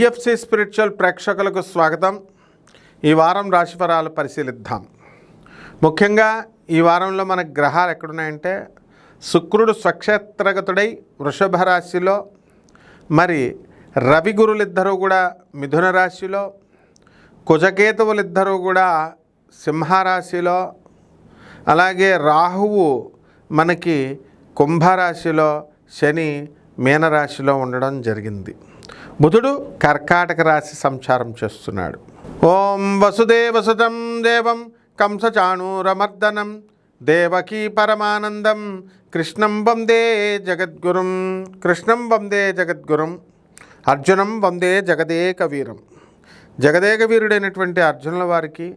DFC spiritual ప్రేక్షకులకు స్వాగతం. ఈ వారం రాశిఫలాలు పరిశీలిద్దాం. ముఖ్యంగా ఈ వారంలో మన గ్రహాలు ఎక్కడున్నాయంటే శుక్రుడు స్వక్షేత్రగతుడై వృషభ రాశిలో మరి రవి గురులిద్దరూ కూడా మిథున రాశిలో కుజకేతువులిద్దరూ కూడా సింహరాశిలో అలాగే రాహువు మనకి కుంభరాశిలో శని మీనరాశిలో ఉండడం జరిగింది. బుధుడు కర్కాటక రాశి సంచారం చేస్తున్నాడు. ఓం వసుదేవసుతం దేవం కంసచాణూరమర్దనం దేవకీ పరమానందం కృష్ణం వందే జగద్గురుం కృష్ణం వందే జగద్గురుం అర్జునం వందే జగదేక వీరం జగదేక వీరుడైనటువంటి అర్జునుల వారికి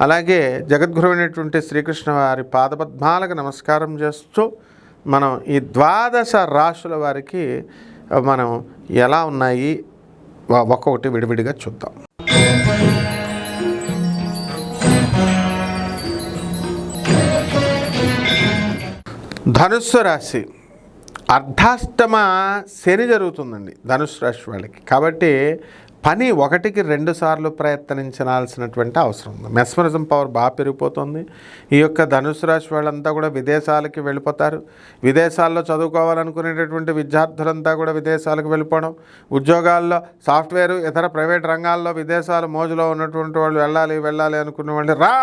అలాగే జగద్గురువైనటువంటి శ్రీకృష్ణ వారి పాదపద్మాలకు నమస్కారం చేస్తూ మనం ఈ ద్వాదశ రాశుల వారికి మనం ఎలా ఉన్నాయి? ఒక్కొక్కటి విడివిడిగా చూద్దాం. ధనుస్సు రాశి. అర్ధాష్టమ శని జరుగుతుందండి ధనుసు రాశి వాళ్ళకి. కాబట్టి పని ఒకటికి రెండు సార్లు ప్రయత్నించాల్సినటువంటి అవసరం ఉంది. మెస్మరిజం పవర్ బాగా పెరిగిపోతుంది. ఈ యొక్క ధనుసు రాశి వాళ్ళంతా కూడా విదేశాలకి వెళ్ళిపోతారు. విదేశాల్లో చదువుకోవాలనుకునేటటువంటి విద్యార్థులంతా కూడా విదేశాలకు వెళ్ళిపోవడం. ఉద్యోగాల్లో సాఫ్ట్వేర్ ఇతర ప్రైవేట్ రంగాల్లో విదేశాల మోజులో ఉన్నటువంటి వాళ్ళు వెళ్ళాలి వెళ్ళాలి అనుకునే వాళ్ళు రా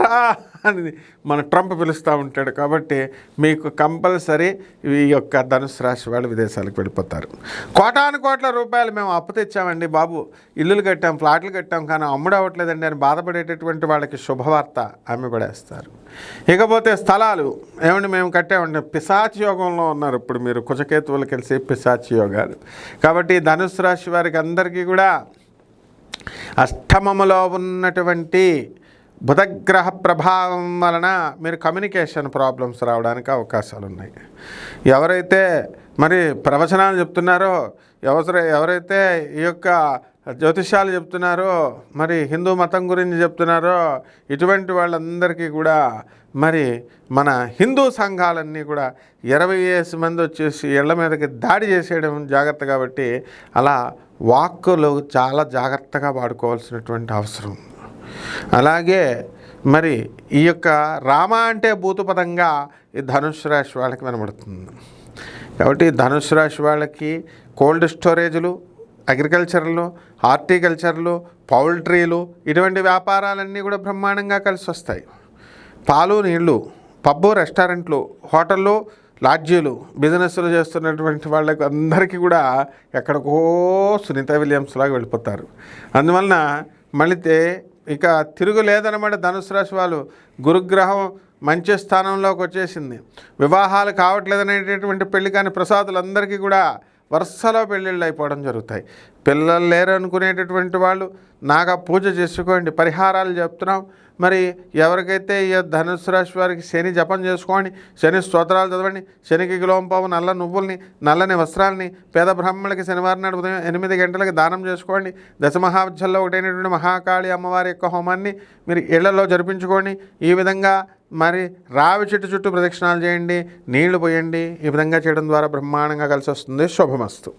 రా అని మన ట్రంప్ పిలుస్తూ ఉంటాడు. కాబట్టి మీకు కంపల్సరీ ఈ యొక్క ధనుసు రాశి వాళ్ళు విదేశాలకు వెళ్ళిపోతారు. కోటాను కోట్ల రూపాయలు మేము అప్పు తెచ్చామండి బాబు. ఇల్లులు కట్టాం ఫ్లాట్లు కట్టాం కానీ అమ్ముడు అవ్వట్లేదండి అని బాధపడేటటువంటి వాళ్ళకి శుభవార్త అమ్మి పడేస్తారు ఇకపోతే స్థలాలు ఏమండి మేము కట్టామండి పిశాచి యోగంలో ఉన్నారు ఇప్పుడు మీరు కుచకేతువులు కలిసి పిశాచి యోగాలు. కాబట్టి ధనుసు రాశి వారికి అందరికీ కూడా అష్టమములో ఉన్నటువంటి బుధగ్రహ ప్రభావం వలన మీరు కమ్యూనికేషన్ ప్రాబ్లమ్స్ రావడానికి అవకాశాలు ఉన్నాయి. ఎవరైతే మరి ప్రవచనాలు చెప్తున్నారో ఎవరు ఎవరైతే ఈ యొక్క జ్యోతిష్యాలు చెప్తున్నారో మరి హిందూ మతం గురించి చెప్తున్నారో ఇటువంటి వాళ్ళందరికీ కూడా మరి మన హిందూ సంఘాలన్నీ కూడా ఇరవై వేసి మంది వచ్చేసి ఇళ్ళ మీదకి దాడి చేసేయడం జాగ్రత్త కాబట్టి అలా వాక్కులు చాలా జాగ్రత్తగా వాడుకోవాల్సినటువంటి అవసరం. అలాగే మరి ఈ యొక్క రామ అంటే భూతపదంగా ఈ ధనుసు రాశి వాళ్ళకి వినబడుతుంది. కాబట్టి ధనుసు రాశి వాళ్ళకి కోల్డ్ స్టోరేజ్లు అగ్రికల్చర్లు హార్టికల్చర్లు పౌల్ట్రీలు ఇటువంటి వ్యాపారాలన్నీ కూడా బ్రహ్మాండంగా కలిసి వస్తాయి. పాలు నీళ్ళు పబ్బు రెస్టారెంట్లు హోటళ్ళు లాడ్జీలు బిజినెస్లు చేస్తున్నటువంటి వాళ్ళకి అందరికీ కూడా ఎక్కడికో సునీత విలియమ్స్ లాగా వెళ్ళిపోతారు. అందువలన మళ్ళీ ఇక తిరుగు లేదనమాట ధనుసు రాశి వాళ్ళు. గురుగ్రహం మంచి స్థానంలోకి వచ్చేసింది. వివాహాలు కావట్లేదనేటటువంటి పెళ్ళి కాని ప్రసాదులందరికీ కూడా వరుసలో పెళ్ళిళ్ళు అయిపోవడం జరుగుతాయి. పిల్లలు లేరు అనుకునేటటువంటి వాళ్ళు నాగా పూజ చేసుకోండి పరిహారాలు చెప్తున్నాం మరి ఎవరికైతే ఈ ధనుసు రాశి వారికి శని జపం చేసుకోండి శని స్తోత్రాలు చదవండి శనికి కిలోంపావు నల్ల నువ్వుల్ని నల్లని వస్త్రాలని పేద బ్రాహ్మణులకి శనివారం నాడు ఉదయం ఎనిమిది గంటలకు దానం చేసుకోండి దశమహాబ్జల్లో ఒకటైనటువంటి మహాకాళి అమ్మవారి యొక్క హోమాన్ని మీరు ఇళ్ళలో జరిపించుకోండి. ఈ విధంగా మరి రావి చెట్టు చుట్టూ ప్రదక్షిణాలు చేయండి నీళ్ళు పోయండి ఈ విధంగా చేయడం ద్వారా బ్రహ్మాండంగా కలిసి వస్తుంది. శుభమస్తు.